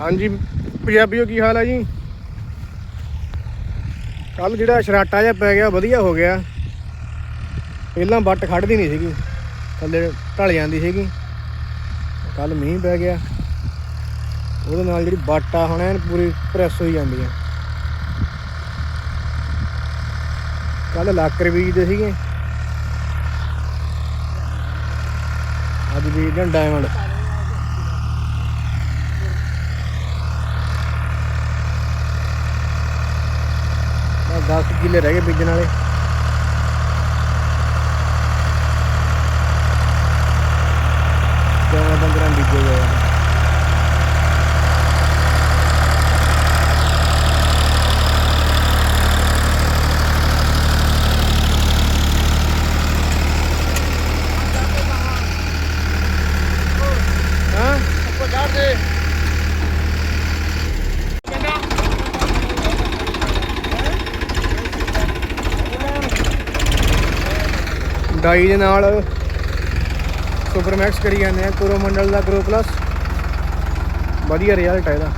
ਹਾਂਜੀ, ਪੰਜਾਬੀਓ ਕੀ ਹਾਲ ਹੈ ਜੀ? ਕੱਲ ਜਿਹੜਾ ਸ਼ਰਾਟਾ ਜਿਹਾ ਪੈ ਗਿਆ, ਵਧੀਆ ਹੋ ਗਿਆ। ਪਹਿਲਾਂ ਬੱਟ ਖੜਦੀ ਨਹੀਂ ਸੀਗੀ, ਥੱਲੇ ਢਲ ਜਾਂਦੀ ਸੀਗੀ। ਕੱਲ ਮੀਂਹ ਪੈ ਗਿਆ। ਉਹਦੇ ਨਾਲ ਜਿਹੜੀ ਬੱਟ ਆ, ਹੁਣ ਐਨ ਪੂਰੀ ਪ੍ਰੈਸ ਹੋਈ ਜਾਂਦੀ ਹੈ ਕੱਲ ਲੱਕਰ ਬੀਜਦੇ ਸੀਗੇ। ਅੱਜ ਬੀਜਦੇ ਹਾਂ ਡਾਇਮੰਡ। ਕਿੱਲੇ ਰਹਿ ਗਏ ਬੀਜਣ ਵਾਲੇ ਕਿਉਂ ਬੰਦਰਾਂ ਬੀਜੇ ਗਏ ਆ। ਹਾਂ ਉੱਪਰ ਚੜ ਦੇ ਡਾਈ ਦੇ ਨਾਲ ਸੁਪਰਮੈਕਸ ਕਰੀ ਜਾਂਦੇ ਆ। ਕੋਰੋਮੰਡਲ ਦਾ ਗਰੋ ਪਲੱਸ ਵਧੀਆ ਰਿਜ਼ਲਟ ਹੈ ਇਹਦਾ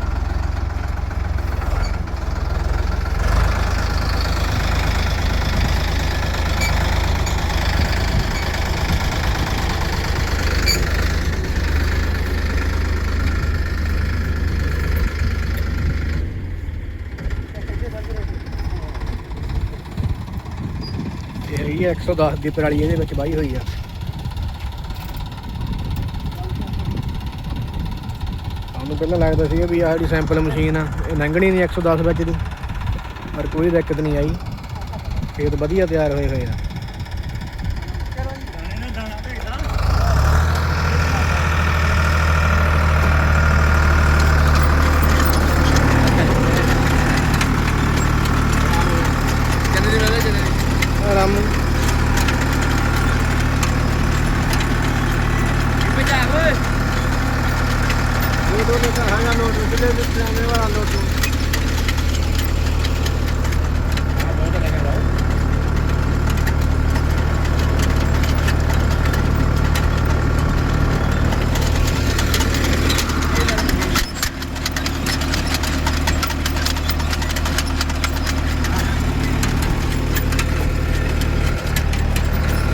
ਇਹ ਹੈਗੀ ਆ 110 ਦੀ ਪਰਾਲੀ ਇਹਦੇ ਵਿੱਚ ਬਾਈ ਹੋਈ ਆ। ਸਾਨੂੰ ਪਹਿਲਾਂ ਲੱਗਦਾ ਸੀਗਾ ਵੀ ਆਹ ਜਿਹੜੀ ਸੈਂਪਲ ਮਸ਼ੀਨ ਆ, ਇਹ ਲੰਘਣੀ ਨਹੀਂ 110 ਵਿੱਚ ਦੀ, ਪਰ ਕੋਈ ਦਿੱਕਤ ਨਹੀਂ ਆਈ। ਖੇਤ ਵਧੀਆ ਤਿਆਰ ਹੋਏ ਹੋਏ ਆ ਕਿੰਨੇ ਦੀ ਵੇਲੇ ਕਿੰਨੇ ਦੀ ਆਰਾਮ ਪਜਾ ਓਏ ਇਹ ਦੋ ਦੇ ਕਹਾਂਗਾ ਨੋਟ ਕਿਲੇ ਦੇ ਚਾਹਨੇ ਵਾਲਾ ਨੋਟ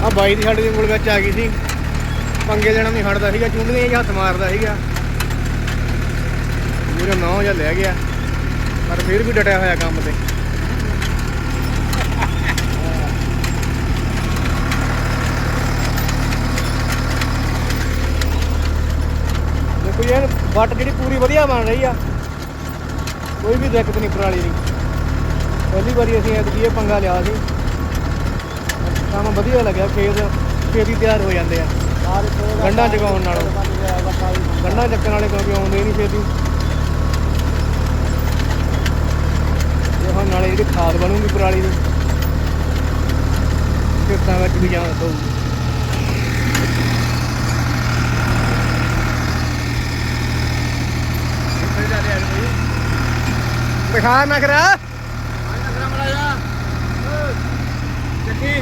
ਆ ਬਾਈ ਦੀ ਸਾਡੇ ਕੋਲ ਉਂਗਲ ਵਿੱਚ ਆ ਗਈ ਸੀ। ਪੰਗੇ ਦੇਣਾ ਨਹੀਂ ਹਟਦਾ ਸੀਗਾ ਚੁੰਡੀਆਂ ਹੀ ਹੱਥ ਮਾਰਦਾ ਸੀਗਾ। ਮੇਰੇ ਨਾਂ ਜਾਂ ਲੈ ਗਿਆ, ਪਰ ਫਿਰ ਵੀ ਡਟਿਆ ਹੋਇਆ ਕੰਮ ਤੇ। ਦੇਖੋ ਯਾਰ, ਵੱਟ ਜਿਹੜੀ ਪੂਰੀ ਵਧੀਆ ਬਣ ਰਹੀ ਆ, ਕੋਈ ਵੀ ਦਿੱਕਤ ਨਹੀਂ ਪਰਾਲੀ ਦੀ। ਪਹਿਲੀ ਵਾਰੀ ਅਸੀਂ ਇਹ ਪੰਗਾ ਲਿਆ ਸੀ। ਕੰਮ ਵਧੀਆ ਲੱਗਿਆ, ਖੇਤ ਛੇਤੀ ਤਿਆਰ ਹੋ ਜਾਂਦੇ ਆ। ਗੰਢਾਂ ਜਗਾਉਣ ਨਾਲੋਂ। ਗੰਢਾਂ ਚੱਕਣ ਵਾਲੇ ਕਿਉਂਕਿ ਆਉਂਦੇ ਨਹੀਂ ਛੇਤੀ। ਹੁਣ ਨਾਲੇ ਜਿਹੜੀ ਖਾਦ ਬਣੂਗੀ ਪਰਾਲੀ ਦੀ। ਖੇਤਾਂ ਵਿੱਚ ਵੀ ਜਾਣ ਬਈ ਦਿਖਾ ਨਾ ਕਰਾ ਚੱਕੀ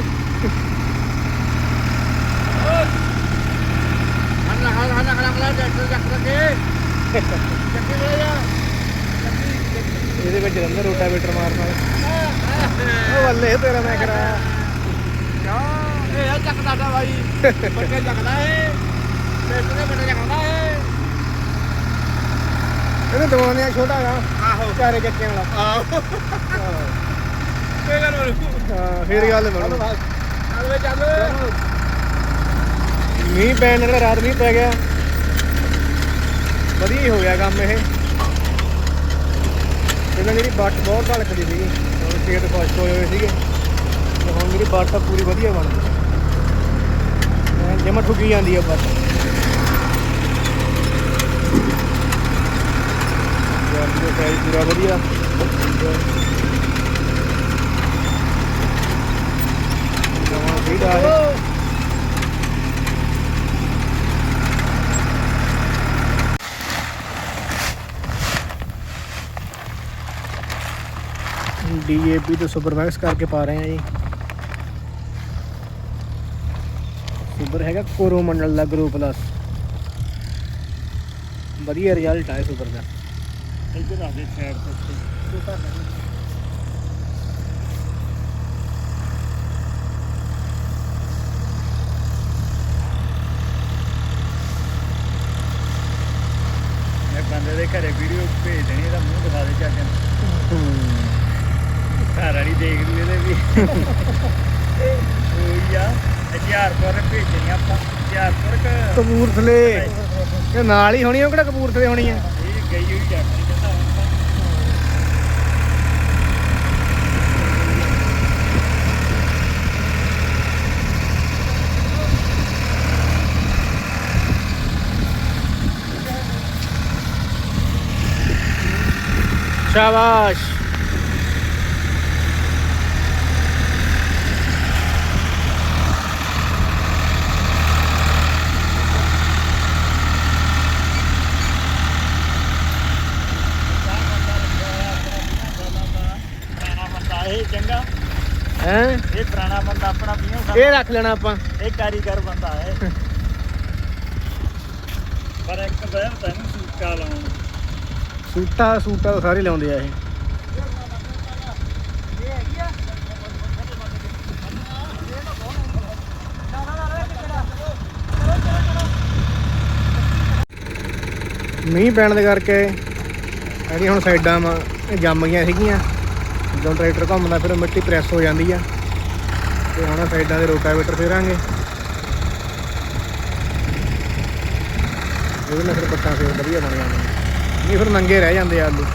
ਹੰਨਾ ਹੰਨਾ ਹੰਨਾ ਹੰਨਾ ਚੱਕ ਚੱਕੀ ਮੜਾ ਜਾ। ਇਹਦੇ ਵਿੱਚ ਰੰਦਰ ਰੋਟਾਵੇਟਰ ਮਾਰਨਾ ਉਹ ਵੱਲੇ ਤੇਰਾ ਮੈਂ ਕਰਾ ਕਿਆ ਇਹ ਆ ਚੱਕਦਾ ਦਾ ਬਾਈ। ਬੱਕੇ ਚੱਕਦਾ ਏ ਦੇ ਬੱਟੇ ਚੱਕਦਾ ਏ ਇਹਨੂੰ ਦਵਾਉਂਦੇ ਆ ਛੋਟਾ ਆ। ਆਹੋ। ਚਾਰੇ ਚੱਕਿਆਂ ਵਾਲਾ। ਆਹੋ। ਕਰ ਬਣੂ ਹਾਂ ਫੇਰ ਗੱਲ ਬਣੂ। ਚੱਲ ਵੇ ਚੱਲ। ਮੀਂਹ ਪੈਣ ਨਾਲ ਰਾਤ ਮੀਂਹ ਪੈ ਗਿਆ। ਵਧੀਆ ਹੀ ਹੋ ਗਿਆ ਕੰਮ ਇਹ। ਪਹਿਲਾਂ ਜਿਹੜੀ ਬੱਟ ਬਹੁਤ ਢਲਕਦੀ ਸੀਗੀ, ਹੁਣ ਖੇਤ ਖੁਸ਼ਕ ਹੋਏ ਹੋਏ ਸੀਗੇ, ਤੇ ਹੁਣ ਜਿਹੜੀ ਬੱਟ ਆ ਪੂਰੀ ਵਧੀਆ ਬਣ ਗਈ। ਜਮਾ ਠੁਕੀ ਜਾਂਦੀ ਆ ਬੱਟ ਯਾਰ ਇਹ ਸਾਈਜ਼ ਪੂਰਾ ਵਧੀਆ। ਜਮਾ ਵੀਡਾ ਹੈ ਡੀਏਪੀ ਤੇ ਸੁਪਰ ਮੈਕਸ ਕਰਕੇ ਪਾ ਰਹੇ ਆ ਜੀ ਸੁਪਰ ਹੈਗਾ ਕੋਰੋ ਮੰਡਲ ਦਾ ਗਰੁੱਪ ਪਲੱਸ ਵਧੀਆ ਰਿਜ਼ਲਟ ਆਇਆ ਸੁਪਰ ਦਾ ਇੱਧਰ ਰੱਖ ਦੇ ਸਾਈਡ ਤੇ ਉੱਤੇ ਮੈਂ ਬੰਦੇ ਦੇ ਘਰੇ ਵੀਡੀਓ ਭੇਜ ਦੇਣੀ ਇਹਦਾ ਮੂੰਹ ਦਿਖਾ ਦੇ ਚੱਜ ਨਾਲ ਘਰ ਵਾਲੀ ਦੇਖ ਲਈ ਇਹਦੇ ਵੀ। ਉਹੀ ਆ ਹਜ਼ਾਰਪੁਰ ਭੇਜਣੀ ਆਪਾਂ ਹਜ਼ਾਰਪੁਰ ਕ ਕਪੂਰਥਲੇ। ਇਹ ਨਾਲ ਹੀ ਹੋਣੀ ਉਹ ਕਿਹੜਾ ਕਪੂਰਥਲੇ ਹੋਣੀ ਆ? ਇਹ ਗਈ ਹੋਈ ਜੱਟ ਕਹਿੰਦਾ ਹੁਣ ਤਾਂ। ਸ਼ਾਬਾਸ਼। ਹੈ? ਇਹ ਪੁਰਾਣਾ ਬੰਦਾ ਆਪਣਾ 20 ਸਾਲ ਇਹ ਰੱਖ ਲੈਣਾ ਆਪਾਂ। ਇਹ ਕਾਰੀਗਰ ਬੰਦਾ ਹੈ। ਪਰ ਇੱਕ ਬਹਿਰ ਤੈਨੂੰ ਸੂਟਾ ਲਾਉਣ। ਸੂਟਾ ਸੂਟਾ ਤਾਂ ਸਾਰੇ ਲਾਉਂਦੇ ਆ ਇਹ। ਮੀਂਹ ਪੈਣ ਦੇ ਕਰਕੇ ਜਿਹੜੀ ਹੁਣ ਸਾਈਡਾਂ ਵਾ ਇਹ ਜੰਮ ਗਈਆਂ ਸੀਗੀਆਂ। ਜਦੋਂ ਟਰੈਕਟਰ ਘੁੰਮਦਾ, ਫਿਰ ਮਿੱਟੀ ਪ੍ਰੈਸ ਹੋ ਜਾਂਦੀ ਆ। ਤੇ ਹੁਣ ਸਾਈਡਾਂ ਦੇ ਰੋਟਾਵੇਟਰ ਫੇਰਾਂਗੇ। ਇਹਦੇ ਨਾਲ ਫਿਰ ਪੱਟਾਂ ਫੇਰ ਵਧੀਆ ਬਣ ਜਾਂਦੀਆਂ। ਨਹੀਂ, ਫਿਰ ਨੰਗੇ ਰਹਿ ਜਾਂਦੇ ਆਲੂ।